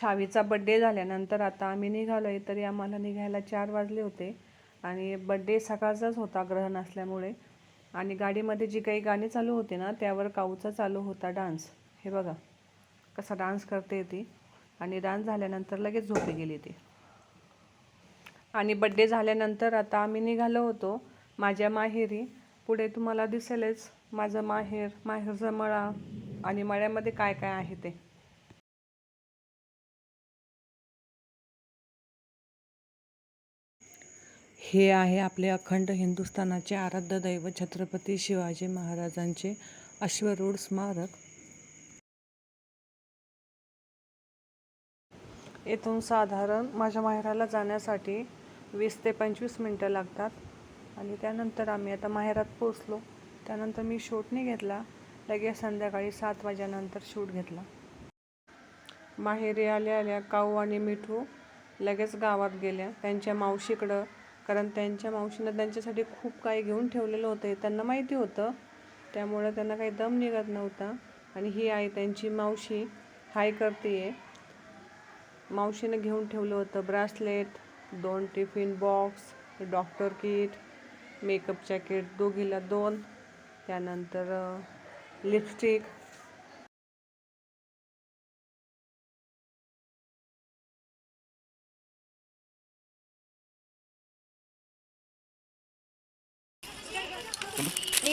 छावीचा birthday झाल्यानंतर आता आम्ही निघालो आहे तरी आम्हाला निघायला चार वाजले होते. आणि बड्डे सकाळचाच होता ग्रहण असल्यामुळे आणि गाडीमध्ये जी काही गाणी चालू होते ना त्यावर काऊचा चालू होता डान्स हे बघा कसा डान्स करते ती. आणि डान्स झाल्यानंतर लगेच झोपी गेली ती. आणि बड्डे झाल्यानंतर आता आम्ही निघालो होतो माझ्या माहेरी. पुढे तुम्हाला दिसेलच माझं माहेर माहेरचा मळा आणि मळ्यामध्ये काय काय आहे ते. हे आहे आपले अखंड हिंदुस्थानाचे आराध्य दैव छत्रपती शिवाजी महाराजांचे अश्वरूढ स्मारक. येथून साधारण माझ्या माहेराला जाण्यासाठी वीस ते पंचवीस मिनटं लागतात आणि त्यानंतर आम्ही आता माहेरात पोचलो त्यानंतर मी शूट नाही घेतला. लगेच संध्याकाळी सात वाजेनंतर शूट घेतला. माहेरी आल्या आल्या काऊ आणि मिठू लगेच गावात गेल्या. त्यांच्या मावशीकडं कारण त्यांच्या मावशीनं त्यांच्यासाठी खूप काही घेऊन ठेवलेलं होतं हे त्यांना माहिती होतं. त्यामुळं त्यांना काही दम निघत नव्हता. आणि ही आई त्यांची मावशी हाय करते आहे मावशीनं घेऊन ठेवलं होतं ब्रासलेट दोन tiffin box doctor kit makeup jacket दोघीला दोन. त्यानंतर लिपस्टिक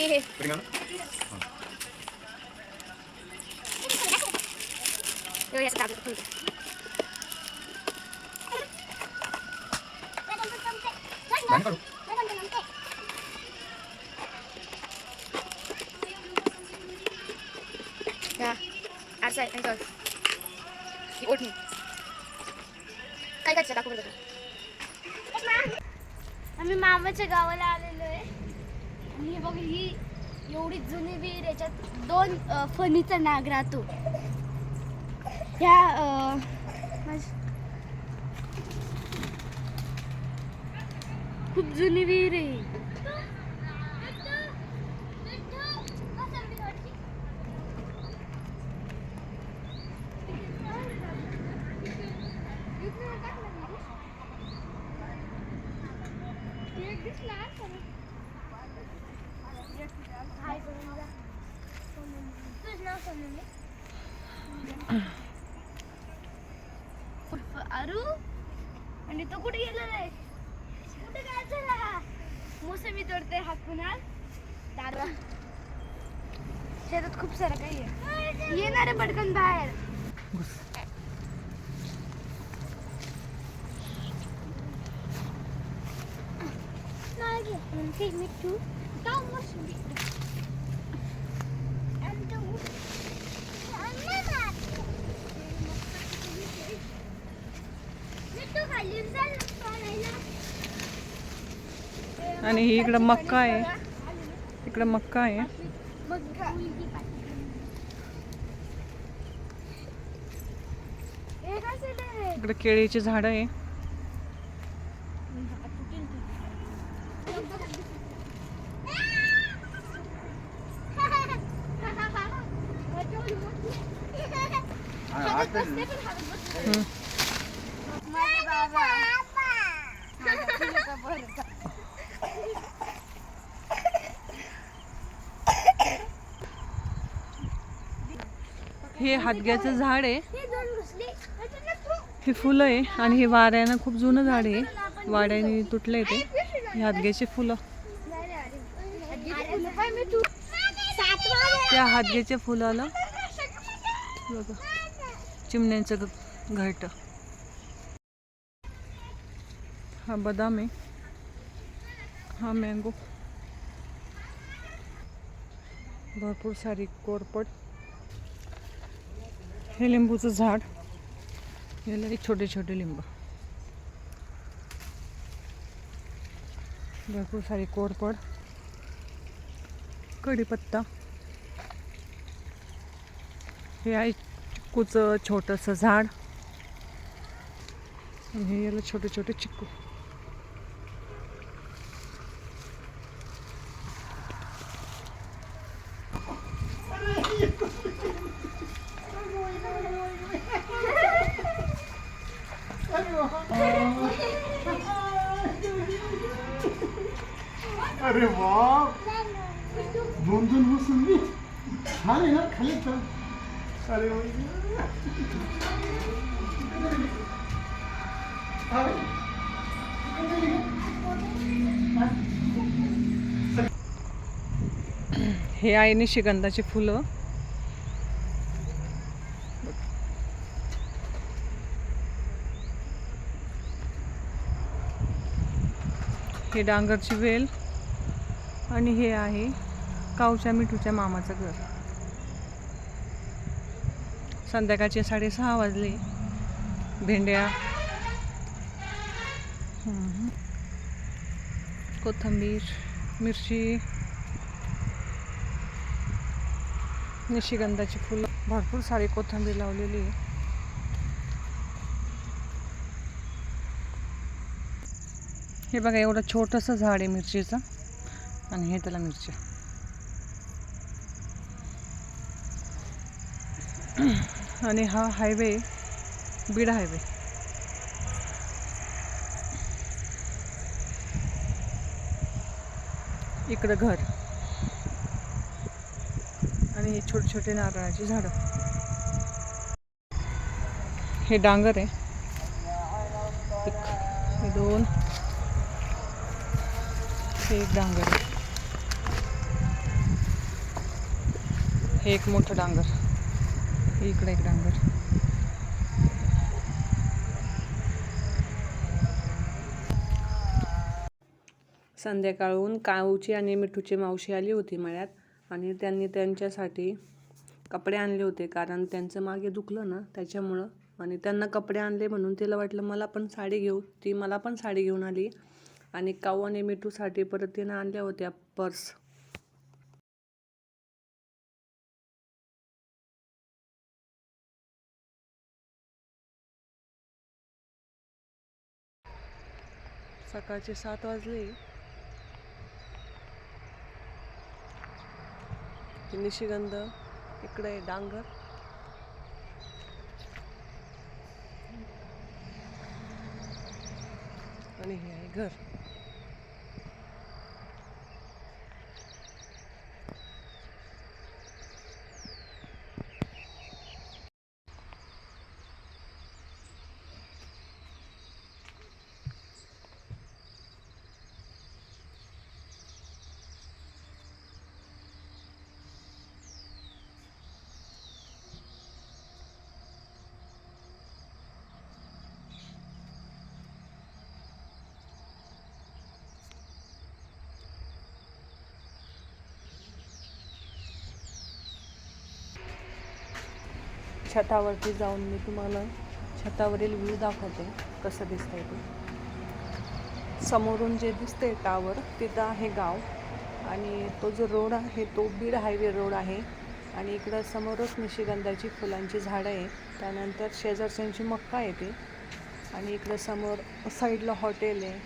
ही. ओढणी. काय करायचं टाकू बरं आम्ही मामाच्या गावाला आलेलो आहे. आणि हे बघ ही एवढी जुनी विहीर याच्यात दोन फणीचा नाग राहतो. ह्या खूप जुनी विहीर आहे. अरू? आणि तो कुठे गेलेला आहे? कुठे काय झाला? मोसमी तोडते हात पुन्हा दादा. शेतात खूप सारं काही आहे. येणार आहे पटकन बाहेर. ठीक मी तू का मोसमी आणि ही इकडं मक्का आहे. इकडं मक्का आहे. इकडं केळीची झाडं आहे. हे हातग्याचं झाड आहे. हे फुलं आहे आणि हे वाऱ्यानं खूप जुनं झाड आहे. वाड्याने तुटलंय ते. हे हातग्याची फुलं. त्या हातग्याच्या फुलाला बघा. चिमण्यांचं घरटं हा बदाम आहे. हा मँगो भरपूर सारी कोरपड हे लिंबूचं झाड. याला एक छोटे छोटे लिंब. भरपूर सारी कोरपड कढीपत्ता. हे आहे चिक्कूचं छोटंसं झाड. आणि हे याला छोटे छोटे चिक्कू. अरे वा. दोन दोन छान आहे ना खाली तर. अरे हे आहे निशिगंधाची फुलं. हे डांगरची वेल आणि हे आहे कावच्या मिठूच्या मामाचं घर. संध्याकाळचे साडेसहा वाजले. भेंड्या. कोथंबीर कोथिंबीर मिरची निशिगंधाची फुलं. भरपूर सारी कोथिंबीर लावलेली. आहे हे बघा एवढं छोटंसं झाड आहे मिरचीचं. आणि हे त्याला मिरच्या आणि हा हायवे बीड हायवे. इकडं घर. आणि हे छोटे छोटे नारळाची झाडं. हे डांगर आहे. एक दोन हे एक डांगर. हे एक मोठं डांगर. इकडे एक डांगर. संध्याकाळून काऊची आणि मिठूची मावशी आली होती मळ्यात आणि त्यांनी त्यांच्यासाठी कपडे आणले होते कारण त्यांचं मागे दुखलं ना त्याच्यामुळं. आणि त्यांना कपडे आणले म्हणून तिला वाटलं मला पण साडी घेऊ. ती मला पण साडी घेऊन आली. आणि काऊ आणि मिठूसाठी परत तिनं आणल्या होत्या पर्स. सकाळचे सात वाजले. निशिगंध इकडे आहे डांगर. आणि हे आहे घर. छतावरती जाऊन मी तुम्हाला छतावरील व्ह्यू दाखवते कसं दिसतंय ते. समोरून जे दिसतंय टावर तिथं आहे गाव आणि तो जो रोड आहे तो बीड हायवे रोड आहे आणि इकडं समोरच निशिगंधाची फुलांची झाडं आहे. त्यानंतर शेजारच्यांची मक्का येते आणि इकडं समोर साईडला हॉटेल आहे.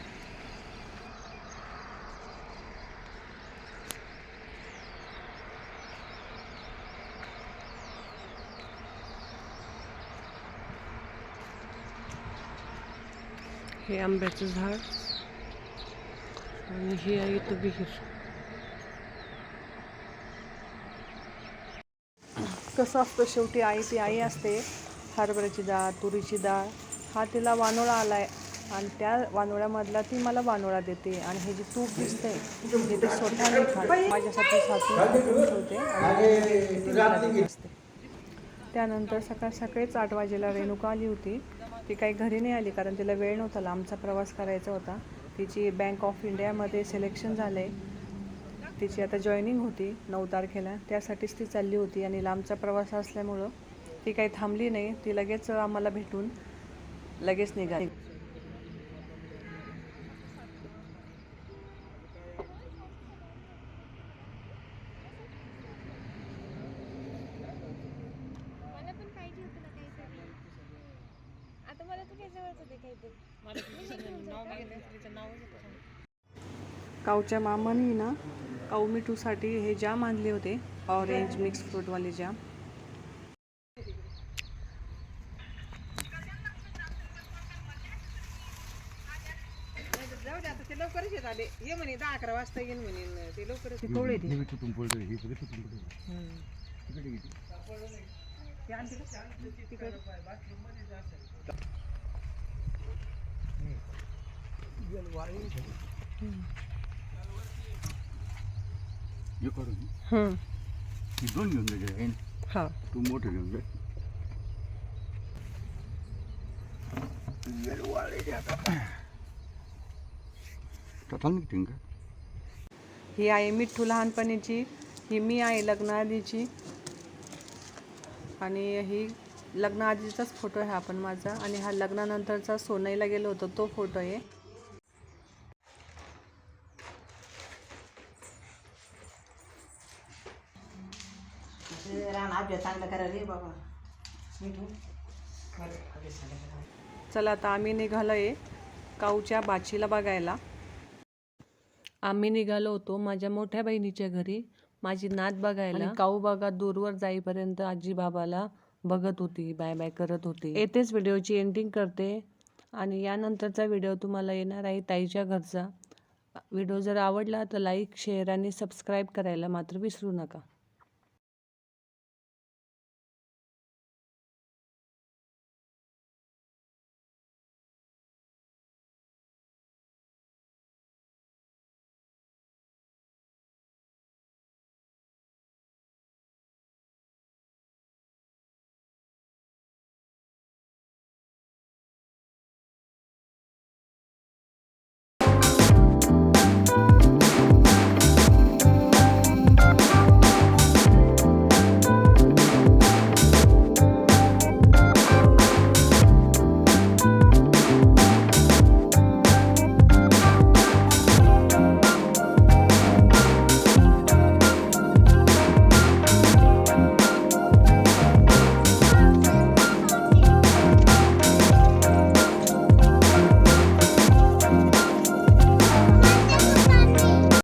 हे आंब्याचं झाड. आणि हे आहे इथं विहीर. कसं असतं शेवटी आई ती आई असते. हरभऱ्याची डाळ तुरीची डाळ. हा तिला वानोळा आलाय. आणि त्या वानोळ्यामधला ती मला वानोळा देते. आणि हे जे तूप दिसतंय हे ते स्वतः मी खाते. माझ्यासाठी सासू ठेवते असते त्यानंतर सकाळ सकाळीच आठ वाजेला रेणुका आली होती. ती काही घरी नाही आली कारण तिला वेळ नव्हता. लांबचा प्रवास करायचा होता. तिची बँक ऑफ इंडियामध्ये सिलेक्शन झालं आहे तिची आता जॉईनिंग होती नऊ तारखेला. त्यासाठीच ती चालली होती आणि लांबचा प्रवास असल्यामुळं ती काही थांबली नाही. ती लगेच आम्हाला भेटून लगेच निघाली मला पण पाहिजे होतं ना काहीतरी तुझ्या जवळच काहीतरी काऊच्या मामाने ना काऊ मिठूसाठी हे जाम आणले होते ऑरेंज मिक्स फ्रूटवाले जाम जाऊ दे आता ते लवकर लवकरच येत आले. ये म्हणे दहा अकरा वाजता येईन म्हणे ते तुटून पडलं तिकडे? तिकडे. ही दोन घेऊन जायचे आहे हा तू घेऊन जाय ही आहे मिठ्ठू लहानपणीची ही मी आहे लग्न आधीची आणि ही लग्नाआधीचाच फोटो आहे हा पण माझा. आणि हा लग्नानंतरचा सोनईला गेलो होतो तो फोटो आहे. रान अभ्यास चांगला करा रे बाबा. मिठू चला आता आम्ही निघालो आहे काऊच्या बाचीला बघायला. आम्ही निघालो होतो माझ्या मोठ्या बहिणीच्या घरी माझी नात बघायला. आणि काऊ बघा दूरवर जाईपर्यंत आजी बाबाला बघत होती बाय बाय करत होती. येथेच व्हिडिओची एंडिंग करते. आणि यानंतरचा व्हिडिओ तुम्हाला येणार आहे ताईच्या घरचा. व्हिडिओ जर आवडला तर लाईक शेअर आणि सबस्क्राईब करायला मात्र विसरू नका.